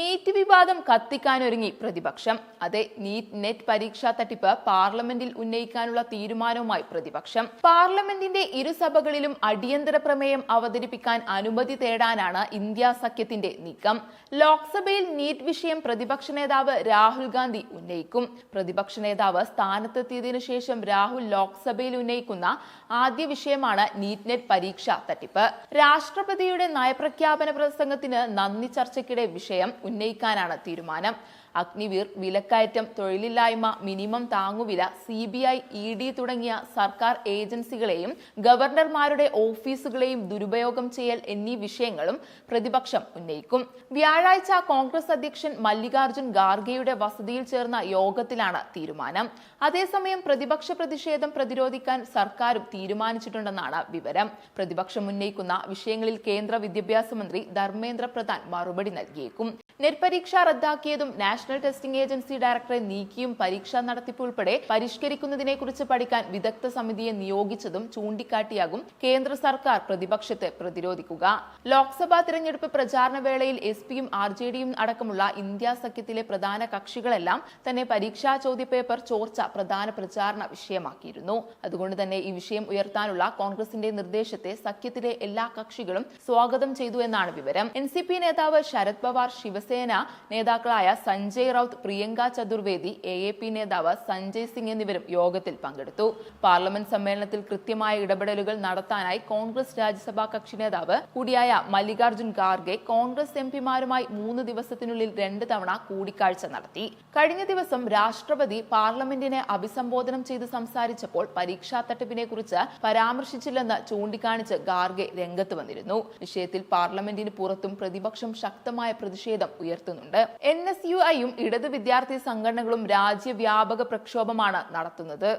NEET വിവാദം കത്തിക്കാനൊരുങ്ങി പ്രതിപക്ഷം. അതെ നീറ്റ് നെറ്റ് പരീക്ഷാ തട്ടിപ്പ് പാർലമെന്റിൽ ഉന്നയിക്കാനുള്ള തീരുമാനവുമായി പ്രതിപക്ഷം. പാർലമെന്റിന്റെ ഇരുസഭകളിലും അടിയന്തര പ്രമേയം അവതരിപ്പിക്കാൻ അനുമതി തേടാനാണ് ഇന്ത്യ സഖ്യത്തിന്റെ നീക്കം. ലോക്സഭയിൽ നീറ്റ് വിഷയം പ്രതിപക്ഷ നേതാവ് രാഹുൽ ഗാന്ധി ഉന്നയിക്കും. പ്രതിപക്ഷ നേതാവ് സ്ഥാനത്തെത്തിയതിനു ശേഷം രാഹുൽ ലോക്സഭയിൽ ഉന്നയിക്കുന്ന ആദ്യ വിഷയമാണ് നീറ്റ് നെറ്റ് പരീക്ഷാ തട്ടിപ്പ്. രാഷ്ട്രപതിയുടെ നയപ്രഖ്യാപന പ്രസംഗത്തിന് നന്ദി ചർച്ചയ്ക്കിടെ വിഷയം ഉന്നയിക്കാനാണ് തീരുമാനം. അഗ്നിവീർ വിലക്കയറ്റം തൊഴിലില്ലായ്മ മിനിമം താങ്ങുവില C B I E D തുടങ്ങിയ സർക്കാർ ഏജൻസികളെയും ഗവർണർമാരുടെ ഓഫീസുകളെയും ദുരുപയോഗം ചെയ്യൽ എന്നീ വിഷയങ്ങളും പ്രതിപക്ഷം ഉന്നയിക്കും. വ്യാഴാഴ്ച കോൺഗ്രസ് അധ്യക്ഷൻ മല്ലികാർജുൻ ഖാർഗെയുടെ വസതിയിൽ ചേർന്ന യോഗത്തിലാണ് തീരുമാനം. അതേസമയം പ്രതിപക്ഷ പ്രതിഷേധം പ്രതിരോധിക്കാൻ സർക്കാരും തീരുമാനിച്ചിട്ടുണ്ടെന്നാണ് വിവരം. പ്രതിപക്ഷം ഉന്നയിക്കുന്ന വിഷയങ്ങളിൽ കേന്ദ്ര വിദ്യാഭ്യാസ മന്ത്രി ധർമ്മേന്ദ്ര പ്രധാൻ മറുപടി നൽകിയേക്കും. നെറ്റ് പരീക്ഷ റദ്ദാക്കിയതും നാഷണൽ ടെസ്റ്റിംഗ് ഏജൻസി ഡയറക്ടറെ നീക്കിയും പരീക്ഷാ നടത്തിപ്പ് ഉൾപ്പെടെ പരിഷ്കരിക്കുന്നതിനെക്കുറിച്ച് പഠിക്കാൻ വിദഗ്ധ സമിതിയെ നിയോഗിച്ചതും ചൂണ്ടിക്കാട്ടിയാകും കേന്ദ്ര സർക്കാർ പ്രതിപക്ഷത്തെ പ്രതിരോധിക്കുക. ലോക്സഭാ തിരഞ്ഞെടുപ്പ് പ്രചാരണ വേളയിൽ എസ് പിയും ആർ ജെ ഡിയും അടക്കമുള്ള ഇന്ത്യ സഖ്യത്തിലെ പ്രധാന കക്ഷികളെല്ലാം തന്നെ പരീക്ഷാ ചോദ്യപേപ്പർ ചോർച്ച പ്രധാന പ്രചാരണ വിഷയമാക്കിയിരുന്നു. അതുകൊണ്ട് തന്നെ ഈ വിഷയം ഉയർത്താനുള്ള കോൺഗ്രസിന്റെ നിർദ്ദേശത്തെ സഖ്യത്തിലെ എല്ലാ കക്ഷികളും സ്വാഗതം ചെയ്തു എന്നാണ് വിവരം. എൻ നേതാവ് ശരത് പവാർ ശിവസേന നേതാക്കളായ Sanjay Raut Priyanka Chaturvedi A A P നേതാവ് സഞ്ജയ് സിംഗ് എന്നിവരും യോഗത്തിൽ പങ്കെടുത്തു. പാർലമെന്റ് സമ്മേളനത്തിൽ കൃത്യമായ ഇടപെടലുകൾ നടത്താനായി കോൺഗ്രസ് രാജ്യസഭാ കക്ഷി നേതാവ് കൂടിയായ മല്ലികാർജുൻ ഖാർഗെ കോൺഗ്രസ് എം പിമാരുമായി മൂന്ന് ദിവസത്തിനുള്ളിൽ രണ്ട് തവണ കൂടിക്കാഴ്ച നടത്തി. കഴിഞ്ഞ ദിവസം രാഷ്ട്രപതി പാർലമെന്റിനെ അഭിസംബോധനം ചെയ്ത് സംസാരിച്ചപ്പോൾ പരീക്ഷാ തട്ടിപ്പിനെ കുറിച്ച് പരാമർശിച്ചില്ലെന്ന് ചൂണ്ടിക്കാണിച്ച് ഖാർഗെ രംഗത്ത് വന്നിരുന്നു. വിഷയത്തിൽ പാർലമെന്റിന് പുറത്തും പ്രതിപക്ഷം ശക്തമായ പ്രതിഷേധം ഉയർത്തുന്നുണ്ട്. എൻ എസ് യു ഐയും ഇടത് വിദ്യാർത്ഥി സംഘടനകളും രാജ്യവ്യാപക പ്രക്ഷോഭമാണ് നടത്തുന്നത്.